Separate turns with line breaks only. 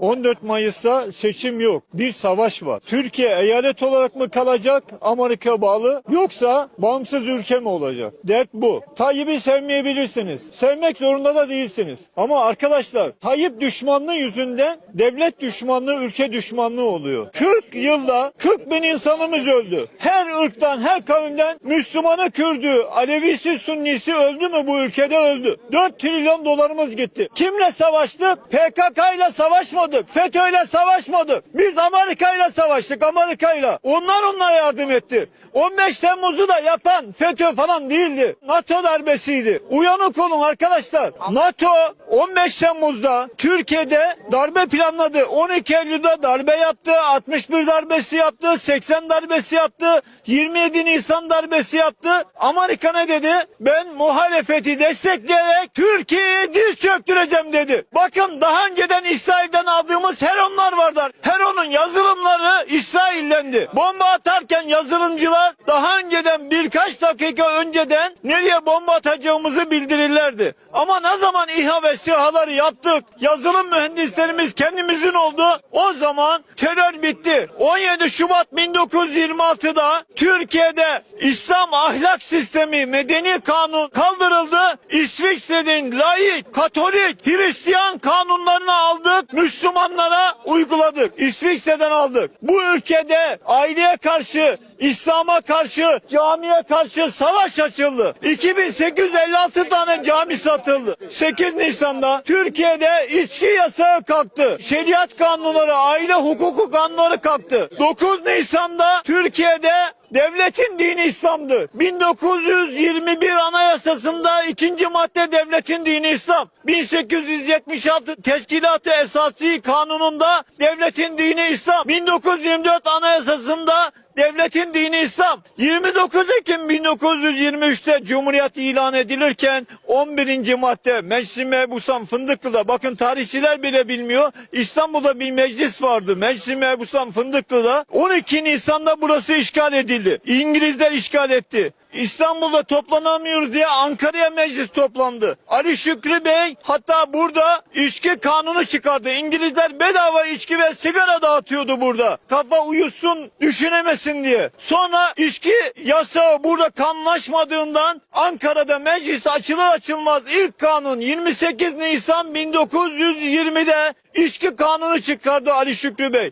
14 Mayıs'ta seçim yok. Bir savaş var. Türkiye eyalet olarak mı kalacak? Amerika bağlı. Yoksa bağımsız ülke mi olacak? Dert bu. Tayyip'i sevmeyebilirsiniz. Sevmek zorunda da değilsiniz. Ama arkadaşlar Tayyip düşmanlığı yüzünden devlet düşmanlığı, ülke düşmanlığı oluyor. 40 yılda 40 bin insanımız öldü. Her ırktan, her kavimden Müslümanı, Kürdü, Alevisi, Sünnisi öldü mü bu ülkede öldü. 4 trilyon dolarımız gitti. Kimle savaştık? PKK ile savaşmadık. FETÖ ile savaşmadık. Biz Amerika ile savaştık. Amerika ile. Onlar onlara yardım etti. 15 Temmuz'u da yapan FETÖ falan değildi. NATO darbesiydi. Uyanık olun arkadaşlar. NATO 15 Temmuz'da Türkiye'de darbe planladı. 12 Eylül'de darbe yaptı. 61 darbesi yaptı. 80 darbesi yaptı. 27 Nisan darbesi yaptı. Amerika ne dedi? Ben muhalefeti destekleyerek Türkiye'ye diz çöktüreceğim dedi. Bakın daha önceden İsrail'den aldığımız Heronlar vardır. Heron'un yazılımları İsrail'dendi. Bomba atarken yazılımcılar daha önceden birkaç dakika önceden nereye bomba atacağımızı bildirirlerdi. Ama ne zaman İHA ve SİHA'ları yaptık, yazılım mühendislerimiz kendimizin oldu, o zaman terör bitti. 17 Şubat 1926'da Türkiye'de İslam ahlak sistemi, medeni kanun kaldırıldı. İsviçre'nin laik, katolik, Hristiyan kanunlarını aldık, Müslümanlara uyguladık. İsviçre'den aldık. Bu ülkede aileye karşı, İslam'a karşı, camiye karşı savaş açıldı. 2856 tane cami satıldı. 8 Nisan'da Türkiye'de içki yasağı kalktı. Şeriat kanunları, aile hukuku kanunları kalktı. 9 Nisan'da Türkiye'de Devletin dini İslam'dı. 1921 Anayasası'nda ikinci madde devletin dini İslam. 1876 Teşkilat-ı Esasi Kanunu'nda devletin dini İslam. 1924 Anayasası'nda devletin dini İslam. 29 Ekim 1923'te Cumhuriyet ilan edilirken 11. madde Meclis-i Mebusan Fındıklı'da bakın tarihçiler bile bilmiyor. İstanbul'da bir meclis vardı. Meclis-i Mebusan Fındıklı'da 12 Nisan'da burası işgal edildi. İngilizler işgal etti. İstanbul'da toplanamıyoruz diye Ankara'ya meclis toplandı. Ali Şükrü Bey hatta burada içki kanunu çıkardı. İngilizler bedava içki ve sigara dağıtıyordu burada. Kafa uyusun düşünemesin diye. Sonra içki yasağı burada kanunlaşmadığından Ankara'da meclis açılır açılmaz ilk kanun 28 Nisan 1920'de İçki kanunu çıkardı Ali Şükrü Bey.